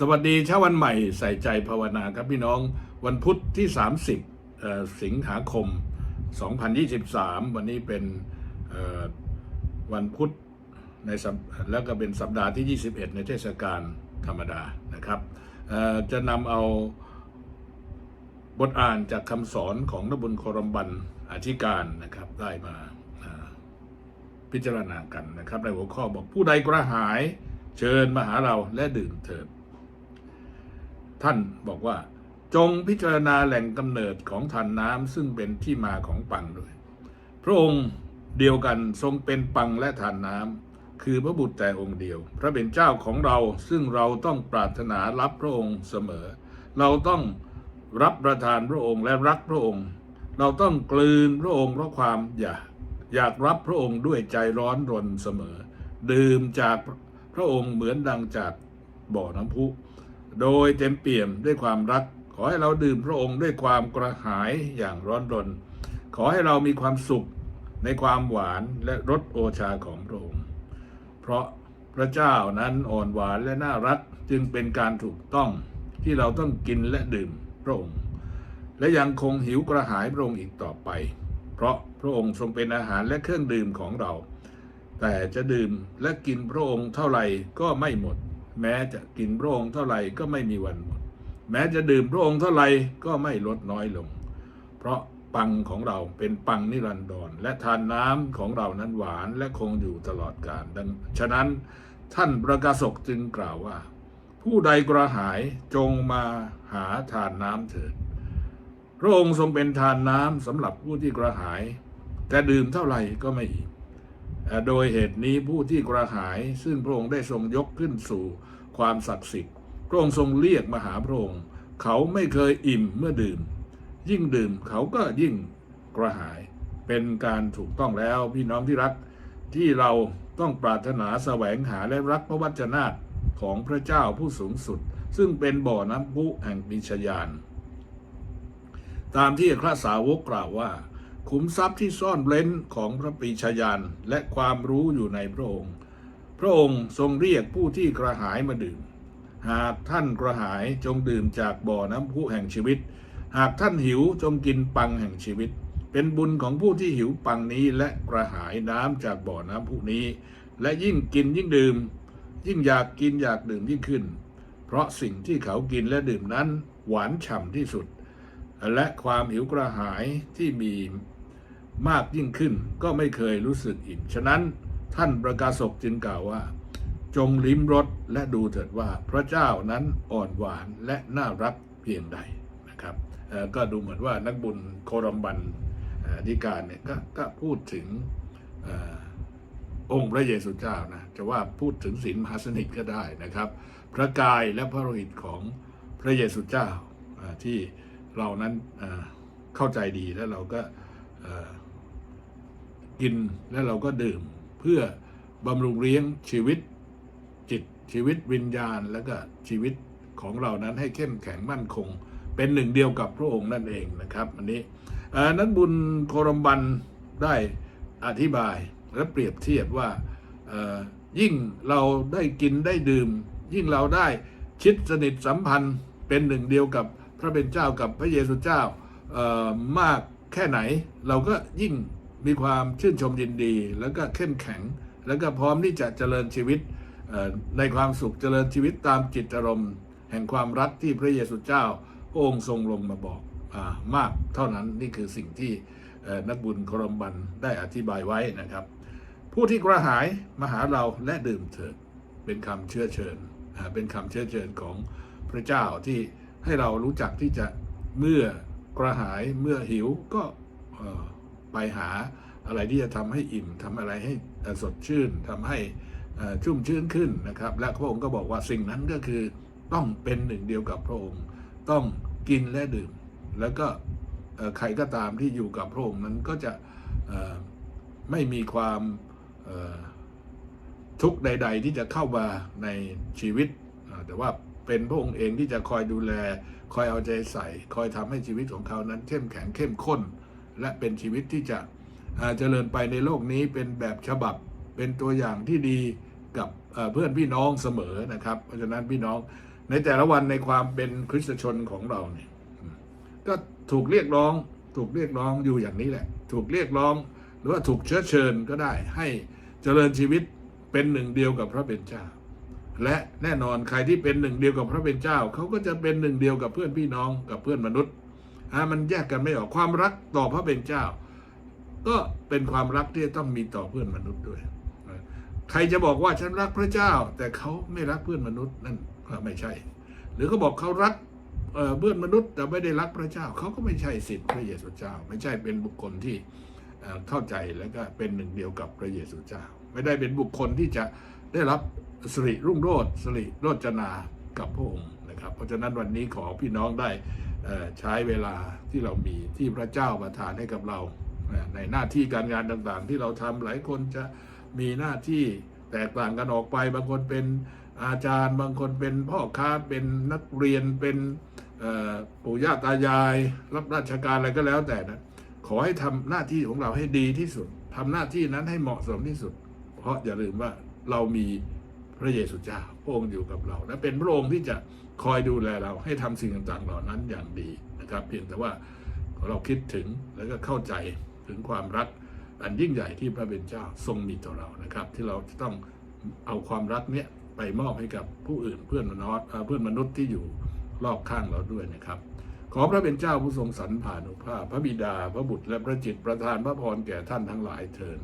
สวัสดีเช้าวันใหม่ใส่ใจภาวนาครับพี่น้องวันพุธที่ 30 สิงหาคม 2023 วันนี้เป็นวันพุธในแล้วก็เป็นสัปดาห์ที่ 21 ในเทศกาลธรรมดานะครับจะนำเอาบทอ่านจากคำสอนของนบุญโครมบันอธิการนะครับได้มาพิจารณากันนะครับในหัวข้อบอกผู้ใดกระหายเชิญมาหาเราและดื่มเถิด ท่านบอกว่า จงพิจารณาแหล่งกำเนิดของทานน้ำซึ่งเป็นที่มาของปังด้วย พระองค์เดียวกันทรงเป็นปังและทานน้ำคือพระบุตรแต่องค์เดียว พระเป็นเจ้าของเราซึ่งเราต้องปรารถนารับพระองค์เสมอ เราต้องรับประทานพระองค์และรักพระองค์ เราต้องกลืนพระองค์เพราะความอยากอยากรับพระองค์ด้วยใจร้อนรนเสมอ ดื่มจากพระองค์เหมือนดังจากบ่อน้ำพุ โดยเต็มเปี่ยมด้วยความรัก ขอให้เราดื่มพระองค์ด้วยความกระหายอย่างร้อนรน ขอให้เรามีความสุขในความหวานและรสโอชาของพระองค์ เพราะพระเจ้านั้นอ่อนหวานและน่ารักจึงเป็นการถูกต้องที่เราต้องกินและดื่มพระองค์ และยังคงหิวกระหายพระองค์อีกต่อไป เพราะพระองค์ทรงเป็นอาหารและเครื่องดื่มของเรา แต่จะดื่มและกินพระองค์เท่าไหร่ก็ไม่หมด แม้จะกินพระองค์เท่าไหร่ก็ไม่มีวันหมด แม้จะดื่มพระองค์เท่าไหร่ก็ไม่ลดน้อยลง เพราะปังของเราเป็นปังนิรันดรและทานน้ำของเรานั้นหวานและคงอยู่ตลอดกาลดังฉะนั้นท่านประกาศกจึงกล่าวว่า ผู้ใดกระหายจงมาหาทานน้ำเถิด พระองค์ทรงเป็นทานน้ำสำหรับผู้ที่กระหาย แต่ดื่มเท่าไหร่ก็ไม่อิ่ม โดยเหตุนี้ผู้ที่กระหายซึ่งพระองค์ได้ทรงยกขึ้นสู่ความศักดิ์สิทธิ์พระองค์ทรงเรียกมาหาพระองค์ เขาไม่เคยอิ่มเมื่อดื่ม ยิ่งดื่มเขาก็ยิ่งกระหาย เป็นการถูกต้องแล้วพี่น้องที่รักที่เราต้องปรารถนาแสวงหาและรักพระวจนะของพระเจ้าผู้สูงสุด ซึ่งเป็นบ่อน้ำพุแห่งปิชยาน ตามที่พระสาวกกล่าวว่า ขุมทรัพย์ที่ซ่อนเร้นของพระปรีชยานและความรู้อยู่ในพระองค์ พระองค์ทรงเรียกผู้ที่กระหายมาดื่ม หากท่านกระหายจงดื่มจากบ่อน้ำพุแห่งชีวิต หากท่านหิวจงกินปังแห่งชีวิต เป็นบุญของผู้ที่หิวปังนี้และกระหายน้ำจากบ่อน้ำพุนี้ และยิ่งกินยิ่งดื่ม ยิ่งอยากกินอยากดื่มยิ่งขึ้น เพราะสิ่งที่เขากินและดื่มนั้นหวานฉ่ำที่สุด และความหิวกระหายที่มี มากยิ่งขึ้นก็ไม่เคยรู้สึกอิ่ม ฉะนั้นท่านประกาศกจึงกล่าวว่า จงลิ้มรสและดูเถิดว่าพระเจ้านั้นอ่อนหวานและน่ารักเพียงใดนะครับก็ดูเหมือนว่านักบุญโครัมบันเอ่อธิการเนี่ยกก็พูดถึงองค์พระเยซูเจ้านะจะว่าพูดถึงศีลมหาสนิทก็ได้นะครับ พระกายและพระโลหิตของพระเยซูเจ้าที่เรานั้นเข้าใจดีแล้วเราก็ กินแล้วเราก็ดื่ม เพื่อบำรุงเลี้ยงชีวิตจิตชีวิตวิญญาณแล้วก็ชีวิตของเรานั้นให้เข้มแข็งมั่นคง เป็นหนึ่งเดียวกับพระองค์นั่นเองนะครับอันนี้นั้นบุญโครมบันได้อธิบายและเปรียบเทียบว่ายิ่งเราได้กินได้ดื่ม ยิ่งเราได้ชิดสนิทสัมพันธ์เป็นหนึ่งเดียวกับพระเป็นเจ้ากับพระเยซูเจ้ามากแค่ไหน เราก็ยิ่ง มีความชื่นชมยินดี แล้วก็เข้มแข็ง แล้วก็พร้อมที่จะเจริญชีวิตในความสุขเจริญชีวิตตามจิตอารมณ์ แห่งความรักที่พระเยซูเจ้าพระองค์ทรงลงมาบอกอมากเท่านั้นนี่คือสิ่งที่นักบุญโครมบันได้อธิบายไว้นะครับ ผู้ที่กระหายมาหาเราและดื่มเถิดเป็นคำเชื้อเชิญเป็นคำเชื้อเชิญของพระเจ้าที่ให้เรารู้จักที่จะเมื่อกระหายเมื่อหิวก็ ไปหาอะไรที่จะทำให้อิ่มทำอะไรให้สดชื่นทำให้ชุ่มชื้นขึ้นนะครับ และพระองค์ก็บอกว่าสิ่งนั้นก็คือต้องเป็นหนึ่งเดียวกับพระองค์ ต้องกินและดื่ม แล้วก็ใครก็ตามที่อยู่กับพระองค์นั้นก็จะไม่มีความทุกข์ใด ๆ ที่จะเข้ามาในชีวิต แต่ว่าเป็นพระองค์เองที่จะคอยดูแล คอยเอาใจใส่ คอยทำให้ชีวิตของเขานั้นเข้มแข็งเข้มข้น และเป็นชีวิตที่จะเจริญไปในโลกนี้เป็นแบบฉบับเป็นตัวอย่างที่ดีกับเอ่อเพื่อนพี่น้องเสมอนะครับ เพราะฉะนั้นพี่น้องในแต่ละวันในความเป็นคริสตชนของเราเนี่ยก็ถูกเรียกร้องถูกเรียกร้องอยู่อย่างนี้แหละ ถูกเรียกร้องหรือว่าถูกเชื้อเชิญก็ได้ให้เจริญชีวิตเป็นหนึ่งเดียวกับพระเป็นเจ้า และแน่นอนใครที่เป็นหนึ่งเดียวกับพระเป็นเจ้าเขาก็จะเป็นหนึ่งเดียวกับเพื่อนพี่น้องกับเพื่อนมนุษย์ อะมันแยกกันไม่ออกความรักต่อพระเป็นเจ้า ก็เป็นความรักที่ต้องมีต่อเพื่อนมนุษย์ด้วย ใครจะบอกว่าฉันรักพระเจ้า แต่เขาไม่รักเพื่อนมนุษย์นั่นก็ไม่ใช่ หรือเขาบอกเขารักเพื่อนมนุษย์แต่ไม่ได้รักพระเจ้า เขาก็ไม่ใช่สิทธิ์พระเยซูเจ้า ไม่ใช่เป็นบุคคลที่เข้าใจแล้วก็เป็นหนึ่งเดียวกับพระเยซูเจ้า ไม่ได้เป็นบุคคลที่จะได้รับสิริรุ่งโรจน์สิริโรจนากับพระองค์นะครับ เพราะฉะนั้นวันนี้ขอพี่น้องได้ ใช้เวลาที่เรามีที่พระเจ้าประทานให้กับเรา ในหน้าที่การงานต่างๆ ที่เราทำหลายคนจะมีหน้าที่แตกต่างกันออกไป บางคนเป็นอาจารย์ บางคนเป็นพ่อค้าเป็นนักเรียนเป็นปู่ย่าตายาย รับราชการอะไรก็แล้วแต่นะขอให้ทำหน้าที่ของเราให้ดีที่สุดทำหน้าที่นั้นให้เหมาะสมที่สุด เพราะอย่าลืมว่าเรามี พระเยซูเจ้าพระองค์อยู่กับเราและเป็นพระองค์ที่จะคอยดูแลเราให้ทำสิ่งต่างๆเหล่านั้นอย่างดีนะครับ เพียงแต่ว่าเราคิดถึงแล้วก็เข้าใจถึงความรักอันยิ่งใหญ่ที่พระเป็นเจ้าทรงมีต่อเรานะครับ ที่เราจะต้องเอาความรักเนี้ยไปมอบให้กับผู้อื่นเพื่อนมนุษย์เพื่อนมนุษย์ที่อยู่รอบข้างเราด้วยนะครับ ขอพระเป็นเจ้าผู้ทรงสรรผ่านุภาพ พระบิดาพระบุตรและพระจิตประทานพระพรแก่ท่านทั้งหลายเถิด